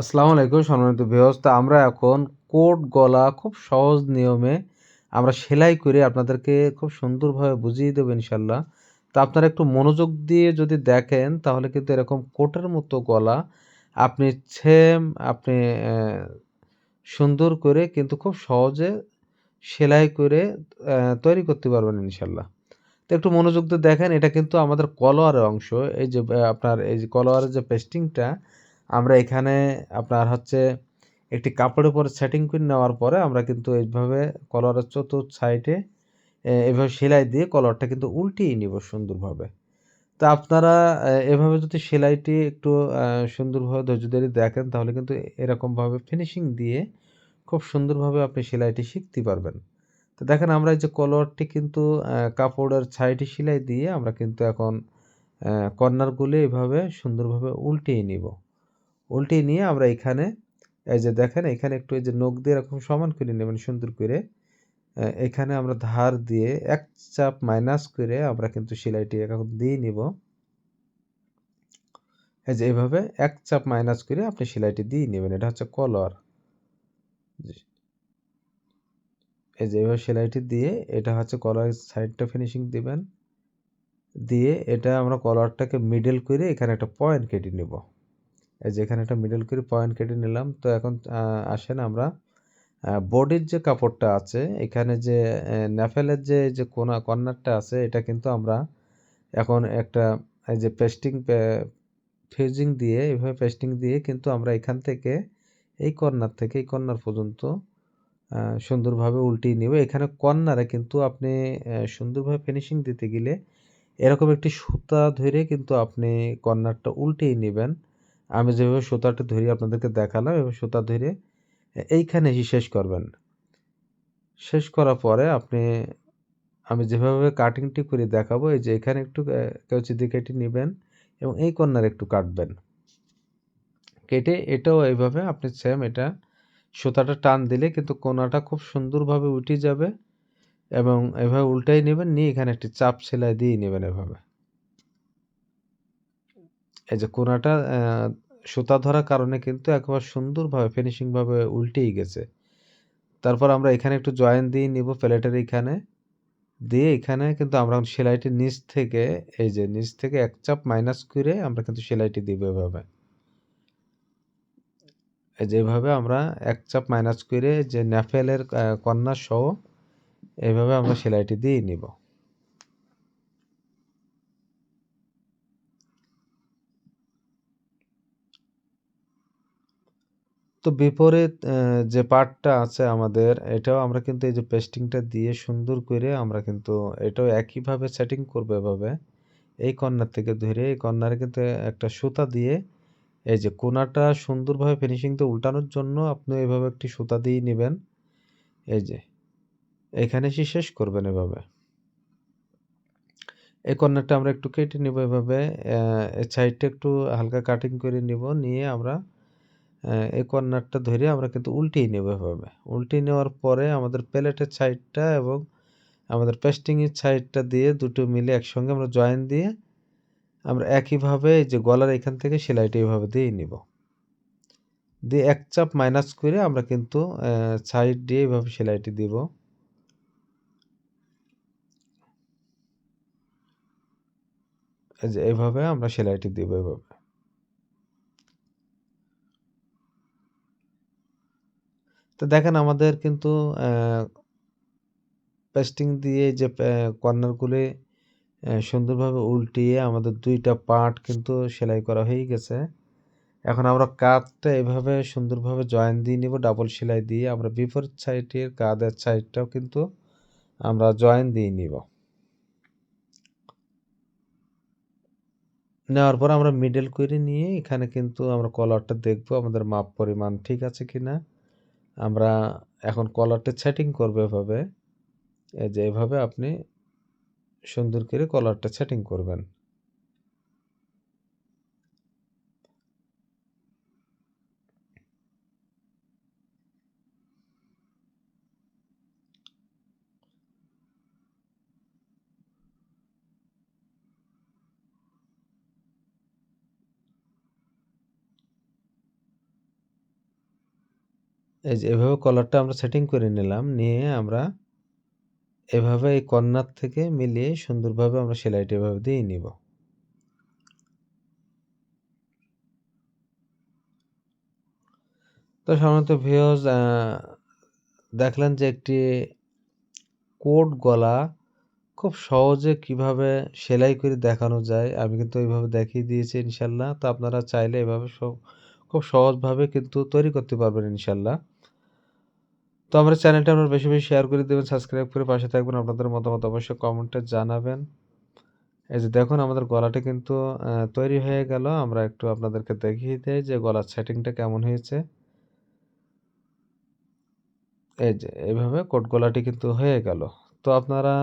আসসালামু আলাইকুম সম্মানিত ভিউয়ার্স আমরা এখন কোট গলা খুব সহজ নিয়মে আমরা সেলাই করে আপনাদেরকে খুব সুন্দরভাবে বুঝিয়ে দেবো ইনশাল্লাহ তো আপনারা একটু মনোযোগ দিয়ে যদি দেখেন, তাহলে কিন্তু এরকম কোটের মতো গলা আপনি ছেম আপনি সুন্দর করে কিন্তু খুব সহজে সেলাই করে তৈরি করতে পারবেন ইনশাল্লাহ তো একটু মনোযোগ দিয়ে দেখেন, এটা কিন্তু আমাদের কলোয়ারের অংশ। এই যে আপনার এই যে কলোয়ারের যে পেস্টিংটা আমরা এখানে আপনার হচ্ছে একটি কাপড়ের উপরে সেটিং করে নেওয়ার পরে আমরা কিন্তু এইভাবে কলারের চতুর্থ সাইডে এভাবে সেলাই দিয়ে কলারটা কিন্তু উল্টিয়ে নিব সুন্দরভাবে। তো আপনারা এভাবে যদি সেলাইটি একটু সুন্দরভাবে ধৈর্য ধরে দেখেন তাহলে কিন্তু এরকমভাবে ফিনিশিং দিয়ে খুব সুন্দরভাবে আপনি সেলাইটি শিখতে পারবেন। তো দেখেন আমরা এই যে কলারটি কিন্তু কাপড়ের সাইডে সেলাই দিয়ে আমরা কিন্তু এখন কর্নারগুলি এভাবে সুন্দরভাবে উল্টিয়ে নিব। উল্টিয়ে নিয়ে আমরা এখানে, এই যে দেখেন, এখানে একটু এই যে নখ দিয়ে এরকম সমান করে নেবেন, সুন্দর করে। এখানে আমরা ধার দিয়ে এক চাপ মাইনাস করে আমরা কিন্তু সেলাইটি এখন দিয়ে নিব। এই যে এইভাবে এক চাপ মাইনাস করে আপনি সেলাইটি দিয়ে নেবেন, এটা হচ্ছে কলার এই যে এইভাবে সেলাইটি দিয়ে এটা হচ্ছে কলার সাইডটা ফিনিশিং দিবেন। দিয়ে এটা আমরা কলারটাকে মিডল করে এখানে একটা পয়েন্ট কেটে নেব। এই যে এখানে একটা মিডল করে পয়েন্ট কেটে নিলাম। তো এখন আসেন আমরা বডির যে কাপড়টা আছে, এখানে যে ন্যাফেলের যে যে কোনা, কর্নারটা আছে, এটা কিন্তু আমরা এখন একটা, এই যে পেস্টিং ফিউজিং দিয়ে, এভাবে পেস্টিং দিয়ে কিন্তু আমরা এখান থেকে, এই কর্নার থেকে, এই কর্নার পর্যন্ত সুন্দরভাবে উল্টিয়ে নিব। এখানে কর্নারে কিন্তু আপনি সুন্দরভাবে ফিনিশিং দিতে গেলে এরকম একটি সুতা ধরে কিন্তু আপনি কর্নারটা উল্টিয়ে নেবেন। আমি যেভাবে সুতাটা ধরে আপনাদেরকে দেখালাম, এভাবে সুতা ধরে এইখানে এসে শেষ করবেন। শেষ করার পরে আপনি, আমি যেভাবে কাটিংটি করে দেখাবো, এই যে এখানে একটু কেউচি দিয়ে কেটে নেবেন এবং এই কর্নার একটু কাটবেন। কেটে এটাও এইভাবে আপনি সেম এটা সুতাটা টান দিলে কিন্তু কোনাটা খুব সুন্দরভাবে উঠে যাবে এবং এভাবে উল্টাই নেবেন, নিয়ে এখানে একটি চাপ সেলাই দিয়ে নেবেন এভাবে। এই যে কোনাটা সুতা ধরার কারণে কিন্তু একবার সুন্দরভাবে ফিনিশিংভাবে উল্টেই গেছে। তারপর আমরা এখানে একটু জয়েন দিয়ে নিব প্লেটের এখানে। দিয়ে এখানে কিন্তু আমরা সেলাইটি নিচ থেকে, এই যে নিচ থেকে এক চাপ মাইনাস করে আমরা কিন্তু সেলাইটি দিব এভাবে। যেভাবে আমরা এক চাপ মাইনাস করে যে ন্যাফেলের কন্যা সহ এভাবে আমরা সেলাইটি দিয়ে নিব। তো বিপরীত যে পার্টটা আছে আমাদের, এটাও আমরা কিন্তু এই যে পেস্টিংটা দিয়ে সুন্দর করে আমরা কিন্তু এটাও একইভাবে সেটিং করব এভাবে। এই কর্নার থেকে ধরে এই কর্নারে কিন্তু একটা সুতা দিয়ে এই যে কোনাটা সুন্দরভাবে ফিনিশিংটা উল্টানোর জন্য আপনি এভাবে একটি সুতা দিয়ে নেবেন। এই যে, এখানে এসে শেষ করবেন এভাবে। এই কর্নারটা আমরা একটু কেটে নিব এভাবে সাইডটা একটু হালকা কাটিং করে নিব, নিয়ে আমরা এই কর্নারটা ধরে আমরা কিন্তু উল্টিয়ে নেব এভাবে। উল্টিয়ে নেওয়ার পরে আমাদের প্লেটের সাইডটা এবং আমাদের পেস্টিংয়ের সাইডটা দিয়ে দুটো মিলে একসঙ্গে আমরা জয়েন দিয়ে আমরা একইভাবে যে গলার এখান থেকে সেলাইটা এইভাবে দিয়ে নিব। দিয়ে এক চাপ মাইনাস করে আমরা কিন্তু সাইড দিয়ে এইভাবে সেলাইটি দিব। এইভাবে আমরা সেলাইটি দিব এভাবে। তো দেখেন আমাদের কিন্তু পেস্টিং দিয়ে যে কর্নারগুলি সুন্দরভাবে উল্টিয়ে আমাদের দুইটা পার্ট কিন্তু সেলাই করা হয়ে গেছে। এখন আমরা কাঁধটা এভাবে সুন্দরভাবে জয়েন দিয়ে নিব ডাবল সেলাই দিয়ে। আমরা বিপরীত সাইডের কাঁধের সাইডটাও কিন্তু আমরা জয়েন দিয়ে নিব। নেওয়ার পর আমরা মিডল করে নিয়ে এখানে কিন্তু আমরা কলারটা দেখব, আমাদের মাপ পরিমাণ ঠিক আছে কিনা। আমরা এখন কলারটা সেটিং করব এভাবে। যে এভাবে আপনি সুন্দর করে কলারটা সেটিং করবেন। এই যে এভাবে কলারটা আমরা সেটিং করে নিলাম, নিয়ে আমরা এভাবে এই কর্নার থেকে মিলিয়ে সুন্দরভাবে আমরা সেলাইটা এভাবে দিয়ে নিব। তো সাধারণত ভিউজ দেখলেন যে একটি কোট গলা খুব সহজে কীভাবে সেলাই করে দেখানো যায়, আমি কিন্তু এইভাবে দেখিয়ে দিয়েছি ইনশাল্লাহ। তো আপনারা চাইলে এভাবে সব, খুব সহজভাবে কিন্তু তৈরি করতে পারবেন ইনশাল্লাহ। তো আমরা চ্যানেলটা আপনারা বেশি বেশি শেয়ার করে দেবেন সাবস্ক্রাইব করে পাশে থাকবেন, আপনাদের মতামত অবশ্যই কমেন্টে জানাবেন। এই যে দেখুন, আমাদের গলাটা কিন্তু তৈরি হয়ে গেল। আমরা একটু আপনাদেরকে দেখিয়ে দিই যে গলার সেটিংটা কেমন হয়েছে। এই যে এইভাবে কোট গলাটি কিন্তু হয়ে গেল। তো আপনারা